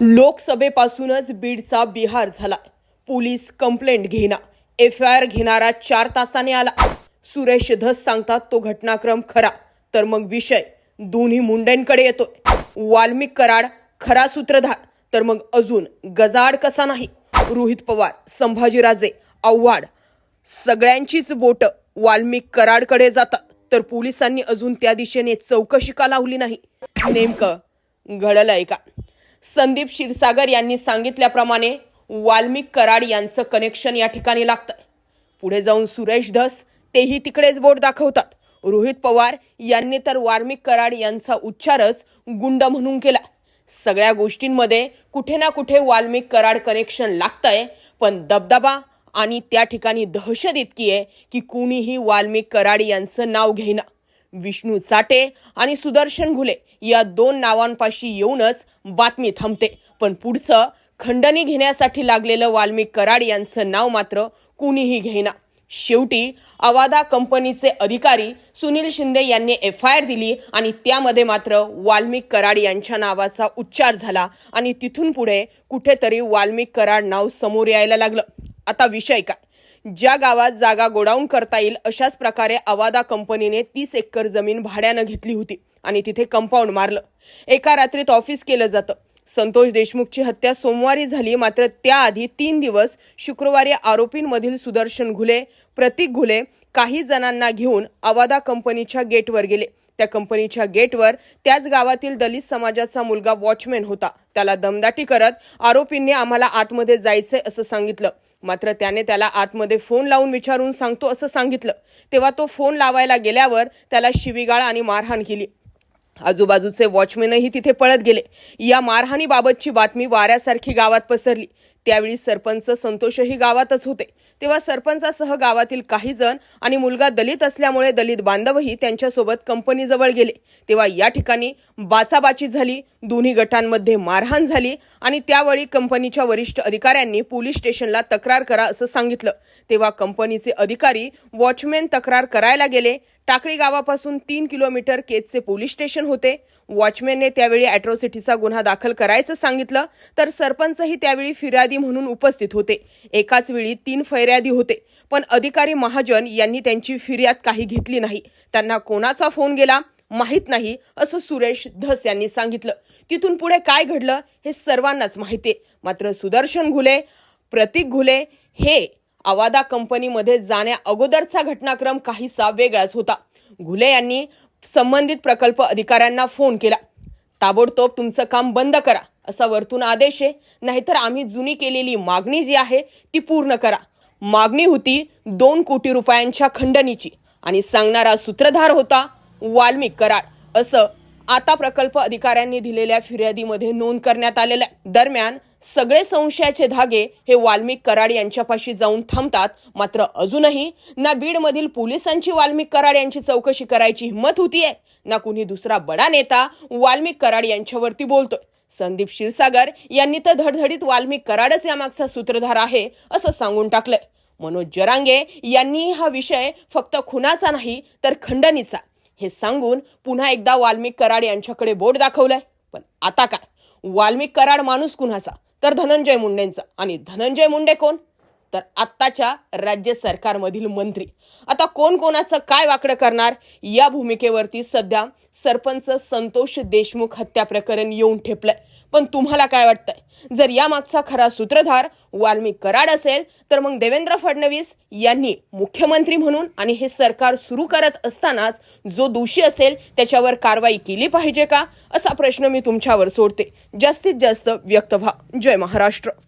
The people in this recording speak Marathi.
लोकसभेपासूनच बीडचा बिहार झाला. पोलीस कंप्लेंट घेना एफ आय आर घेणारा चार तासाने आला. सुरेश धस सांगतात तो घटनाक्रम खरा. तर मग विषय. दोन्ही मुंड्यांकडे येतोय. वाल्मिक कराड खरा सूत्रधार. तर मग अजून गजाड कसा नाही? रोहित पवार संभाजीराजे आव्हाड. सगळ्यांचीच बोट वाल्मिक कराडकडे जातात. तर पोलिसांनी अजून त्या दिशेने चौकशी का लावली नाही? नेमकं घडलंय का? संदीप क्षीरसागर यांनी सांगितल्याप्रमाणे वाल्मिक कराड यांचं कनेक्शन या ठिकाणी लागतंय. पुढे जाऊन सुरेश धस तेही तिकडेच बोट दाखवतात. रोहित पवार यांनी तर वाल्मिक कराड यांचा उच्चारच गुंड म्हणून केला. सगळ्या गोष्टींमध्ये कुठे ना कुठे वाल्मिक कराड कनेक्शन लागतंय पण दबदबा आणि त्या ठिकाणी दहशत इतकी आहे की कुणीही वाल्मिक कराड यांचं नाव घेईना. विष्णू चाटे आणि सुदर्शन घुले या दोन नावांपाशी येऊनच बातमी थांबते. पण पुढचं खंडणी घेण्यासाठी लागलेलं वाल्मिक कराड यांचं नाव मात्र कुणीही घेईना. शेवटी अवादा कंपनीचे अधिकारी सुनील शिंदे यांनी एफ आय आर दिली आणि त्यामध्ये मात्र वाल्मिक कराड यांच्या नावाचा उच्चार झाला आणि तिथून पुढे कुठेतरी वाल्मिक कराड नाव समोर यायला लागलं. आता विषय काय? ज्या गावात जागा गोडाऊन करता येईल अशाच प्रकारे अवादा कंपनीने तीस एकर जमीन भाड्यानं घेतली होती आणि तिथे कंपाऊंड मारलं. एका रात्रीत ऑफिस केलं जातं. संतोष देशमुखची हत्या सोमवारी झाली मात्र त्याआधी तीन दिवस शुक्रवारी आरोपींमधील सुदर्शन घुले प्रतीक घुले काही जणांना घेऊन अवादा कंपनीच्या गेटवर गेले. त्या कंपनीच्या गेटवर त्याच गावातील दलित समाजाचा मुलगा वॉचमॅन होता. त्याला दमदाटी करत आरोपींनी आम्हाला आतमध्ये जायचंय असं सांगितलं. मात्र त्याने त्याला आतमध्ये फोन लावून विचारून सांगतो असं सांगितलं. तेव्हा तो फोन लावायला गेल्यावर त्याला शिवीगाळ आणि मारहाण केली. आजूबाजूचे वॉचमॅनही तिथे पळत गेले. या मारहाणीबाबतची बातमी वाऱ्यासारखी गावात पसरली. त्यावेळी सरपंच संतोषही गावातच होते. तेव्हा सरपंचासह गावातील काही जण आणि मुलगा दलित असल्यामुळे दलित बांधवही त्यांच्यासोबत कंपनीजवळ गेले. तेव्हा या ठिकाणी बाचाबाची झाली दोन्ही गटांमध्ये मारहाण झाली आणि त्यावेळी कंपनीच्या वरिष्ठ अधिकाऱ्यांनी पोलीस स्टेशनला तक्रार करा असं सांगितलं. तेव्हा कंपनीचे अधिकारी वॉचमॅन तक्रार करायला गेले. टाकळी गावापासून तीन किलोमीटर केजचे पोलीस स्टेशन होते. वॉचमॅनने त्यावेळी अॅट्रॉसिटीचा गुन्हा दाखल करायचं सांगितलं. तर सरपंचही त्यावेळी फिर्यादी म्हणून उपस्थित होते. एकाच वेळी तीन फैर्यादी होते. पण अधिकारी महाजन यांनी त्यांची फिर्याद काही घेतली नाही. त्यांना कोणाचा फोन गेला? माहीत नाही असं सुरेश धस यांनी सांगितलं. तिथून पुढे काय घडलं हे सर्वांनाच माहिती आहे. मात्र सुदर्शन घुले प्रतीक घुले हे अवादा कंपनीमध्ये जाण्या अगोदरचा घटनाक्रम काहीसा वेगळाच होता. घुले यांनी संबंधित प्रकल्प अधिकाऱ्यांना फोन केला. ताबडतोब तुमचं काम बंद करा. असा वरतून आदेश आहे. नाहीतर आम्ही जुनी केलेली मागणी जी आहे ती पूर्ण करा. मागणी होती दोन कोटी रुपयांच्या खंडणीची आणि सांगणारा सूत्रधार होता वाल्मिक कराड. असं आता प्रकल्प अधिकाऱ्यांनी दिलेल्या फिर्यादीमध्ये नोंद करण्यात आलेलं आहे. दरम्यान सगळे संशयाचे धागे हे वाल्मिक कराड यांच्यापाशी जाऊन थांबतात. मात्र अजूनही ना बीडमधील पोलिसांची वाल्मिक कराड यांची चौकशी करायची हिंमत होतीये ना कुणी दुसरा बडा नेता वाल्मिक कराड यांच्यावरती बोलतोय. संदीप क्षीरसागर यांनी तर धडधडीत वाल्मिक कराडच यामागचा सूत्रधार आहे असं सांगून टाकलंय. मनोज जरांगे यांनी हा विषय फक्त खुनाचा नाही तर खंडणीचा. हे सांगून पुन्हा एकदा वाल्मिक कराड यांच्याकडे बोट दाखवलंय. पण आता काय? वाल्मिक कराड माणूस कुणाचा? तर धनंजय मुंडेंचा. आणि धनंजय मुंडे कोण? तर आत्ताच्या राज्य सरकारमधील मंत्री. आता कोण कोणाचं काय वाकडं करणार? या भूमिकेवरती सध्या सरपंच संतोष देशमुख हत्या प्रकरण येऊन ठेपलंय. पण तुम्हाला काय वाटतंय? जर या मागचा खरा सूत्रधार वाल्मिक कराड असेल तर मग देवेंद्र फडणवीस यांनी मुख्यमंत्री म्हणून आणि हे सरकार सुरू करत असतानाच जो दोषी असेल त्याच्यावर कारवाई केली पाहिजे का? असा प्रश्न मी तुमच्यावर सोडते. जास्तीत जास्त व्यक्त व्हा. जय महाराष्ट्र.